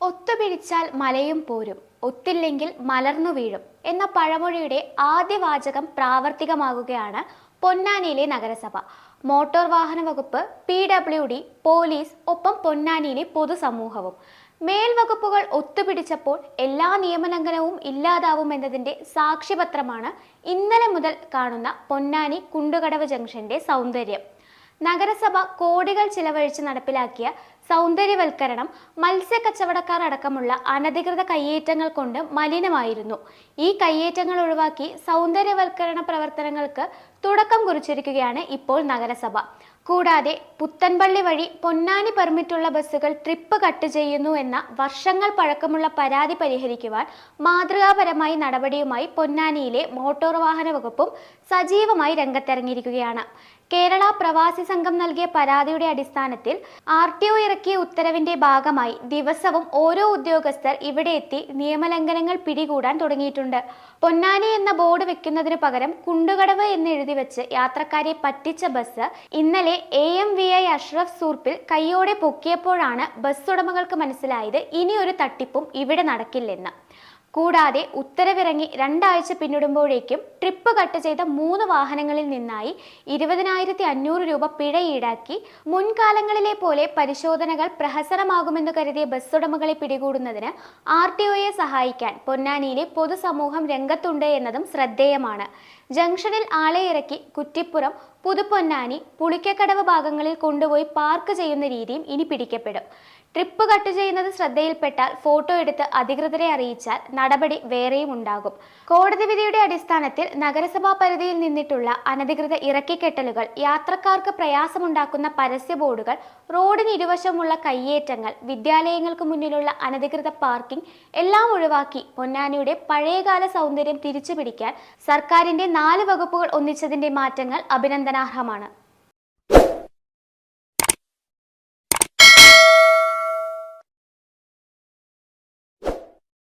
ഒത്തുപിടിച്ചാൽ മലയും പോരും ഒത്തില്ലെങ്കിൽ മലർന്നു വീഴും എന്ന പഴമൊഴിയുടെ ആദ്യ വാചകം പ്രാവർത്തികമാകുകയാണ് പൊന്നാനിയിലെ നഗരസഭ. മോട്ടോർ വാഹന വകുപ്പ് പി ഡബ്ല്യു ഡി പോലീസ് ഒപ്പം പൊന്നാനിയിലെ പൊതുസമൂഹവും. മേൽവകുപ്പുകൾ ഒത്തുപിടിച്ചപ്പോൾ എല്ലാ നിയമലംഘനവും ഇല്ലാതാവുമെന്നതിന്റെ സാക്ഷ്യപത്രമാണ് ഇന്നലെ മുതൽ കാണുന്ന പൊന്നാനി കുണ്ടുകടവ് ജംഗ്ഷന്റെ സൗന്ദര്യം. നഗരസഭ കോടികൾ ചിലവഴിച്ച് നടപ്പിലാക്കിയ സൗന്ദര്യവൽക്കരണം മത്സ്യ കച്ചവടക്കാർ അടക്കമുള്ള അനധികൃത കയ്യേറ്റങ്ങൾ കൊണ്ട് മലിനമായിരുന്നു. ഈ കയ്യേറ്റങ്ങൾ ഒഴിവാക്കി സൗന്ദര്യവൽക്കരണ പ്രവർത്തനങ്ങൾക്ക് തുടക്കം കുറിച്ചിരിക്കുകയാണ് ഇപ്പോൾ നഗരസഭ. കൂടാതെ പുത്തൻപള്ളി വഴി പൊന്നാനി പെർമിറ്റുള്ള ബസ്സുകൾ ട്രിപ്പ് കട്ട് ചെയ്യുന്നു എന്ന വർഷങ്ങൾ പഴക്കമുള്ള പരാതി പരിഹരിക്കുവാൻ മാതൃകാപരമായി നടപടിയുമായി പൊന്നാനിയിലെ മോട്ടോർ വാഹന വകുപ്പും സജീവമായി രംഗത്തിറങ്ങിയിരിക്കുകയാണ്. കേരള പ്രവാസി സംഘം നൽകിയ പരാതിയുടെ അടിസ്ഥാനത്തിൽ ആർ ടി ഒ ഇറക്കിയ ഉത്തരവിന്റെ ഭാഗമായി ദിവസവും ഓരോ ഉദ്യോഗസ്ഥർ ഇവിടെ എത്തി നിയമലംഘനങ്ങൾ പിടികൂടാൻ തുടങ്ങിയിട്ടുണ്ട്. പൊന്നാനി എന്ന ബോർഡ് വെക്കുന്നതിന് പകരം കുണ്ടുകടവ് എന്ന് എഴുതി വെച്ച് യാത്രക്കാരെ പറ്റിച്ച ബസ് ഇന്നലെ A M V I Ashraf സൂർപ്പിൽ കൈയോടെ പൊക്കിയപ്പോഴാണ് ബസ് ഉടമകൾക്ക് മനസ്സിലായത് ഇനിയൊരു തട്ടിപ്പും ഇവിടെ നടക്കില്ലെന്ന്. കൂടാതെ ഉത്തരവിറങ്ങി രണ്ടാഴ്ച പിന്നിടുമ്പോഴേക്കും ട്രിപ്പ് കട്ട് ചെയ്ത മൂന്ന് വാഹനങ്ങളിൽ നിന്നായി ഇരുപതിനായിരത്തി അഞ്ഞൂറ് രൂപ പിഴ ഈടാക്കി. മുൻകാലങ്ങളിലെ പോലെ പരിശോധനകൾ പ്രഹസനമാകുമെന്ന് കരുതിയ ബസ്സുടമകളെ പിടികൂടുന്നതിന് ആർ ടി ഒയെ സഹായിക്കാൻ പൊന്നാനിയിലെ പൊതുസമൂഹം രംഗത്തുണ്ട് എന്നതും ശ്രദ്ധേയമാണ്. ജംഗ്ഷനിൽ ആളെ ഇറക്കി കുറ്റിപ്പുറം പുതുപ്പൊന്നാനി പുളിക്കക്കടവ് ഭാഗങ്ങളിൽ കൊണ്ടുപോയി പാർക്ക് ചെയ്യുന്ന രീതിയും ഇനി പിടിക്കപ്പെടും. ട്രിപ്പ് കട്ട് ചെയ്യുന്നത് ശ്രദ്ധയിൽപ്പെട്ടാൽ ഫോട്ടോ എടുത്ത് അധികൃതരെ അറിയിച്ചാൽ നടപടി വേറെയും ഉണ്ടാകും. കോടതി വിധിയുടെ അടിസ്ഥാനത്തിൽ നഗരസഭാ പരിധിയിൽ നിന്നിട്ടുള്ള അനധികൃത ഇറക്കിക്കെട്ടലുകൾ യാത്രക്കാർക്ക് പ്രയാസമുണ്ടാക്കുന്ന പരസ്യ ബോർഡുകൾ റോഡിന് ഇരുവശമുള്ള കയ്യേറ്റങ്ങൾ വിദ്യാലയങ്ങൾക്ക് മുന്നിലുള്ള അനധികൃത പാർക്കിംഗ് എല്ലാം ഒഴിവാക്കി പൊന്നാനിയുടെ പഴയകാല സൗന്ദര്യം തിരിച്ചുപിടിക്കാൻ സർക്കാരിന്റെ നാല് വകുപ്പുകൾ ഒന്നിച്ചതിന്റെ മാറ്റങ്ങൾ അഭിനന്ദനാർഹമാണ്